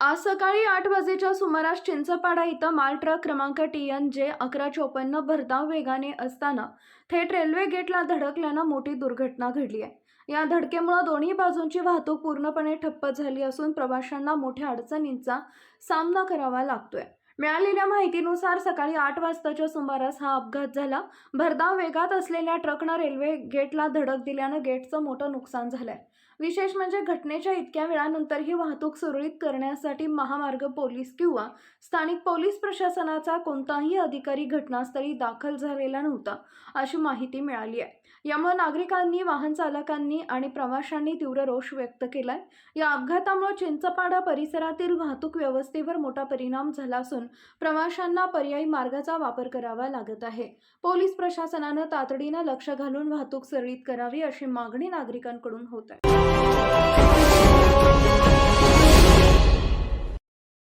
आज सकाळी आठ वाजेच्या सुमारास चिंचपाडा इथं माल ट्रक क्रमांक टी एन जे अकरा चोपन्न भरधाव वेगाने असताना थेट रेल्वे गेटला धडकल्यानं मोठी दुर्घटना घडली आहे. या धडकेमुळे दोन्ही बाजूंची वाहतूक पूर्णपणे ठप्प झाली असून प्रवाशांना मोठ्या अडचणींचा सामना करावा लागतोय. मिळालेल्या माहितीनुसार सकाळी आठ वाजताच्या सुमारास हा अपघात झाला. भरधाव वेगात असलेल्या ट्रकनं रेल्वे गेटला धडक दिल्यानं गेटचं मोठं नुकसान झालंय. विशेष म्हणजे घटनेच्या इतक्या वेळानंतरही वाहतूक सुरळीत करण्यासाठी महामार्ग पोलीस किंवा स्थानिक पोलीस प्रशासनाचा कोणताही अधिकारी घटनास्थळी दाखल झालेला नव्हता अशी माहिती मिळाली आहे. यामुळे नागरिकांनी वाहन चालकांनी आणि प्रवाशांनी तीव्र रोष व्यक्त केलाय. या अपघातामुळे चिंचपाडा परिसरातील वाहतूक व्यवस्थेवर मोठा परिणाम झाला असून प्रवाशांना पर्यायी मार्गाचा वापर करावा लागत आहे. पोलीस प्रशासनानं तातडीनं लक्ष घालून वाहतूक सुरळीत करावी अशी मागणी नागरिकांकडून होत आहे.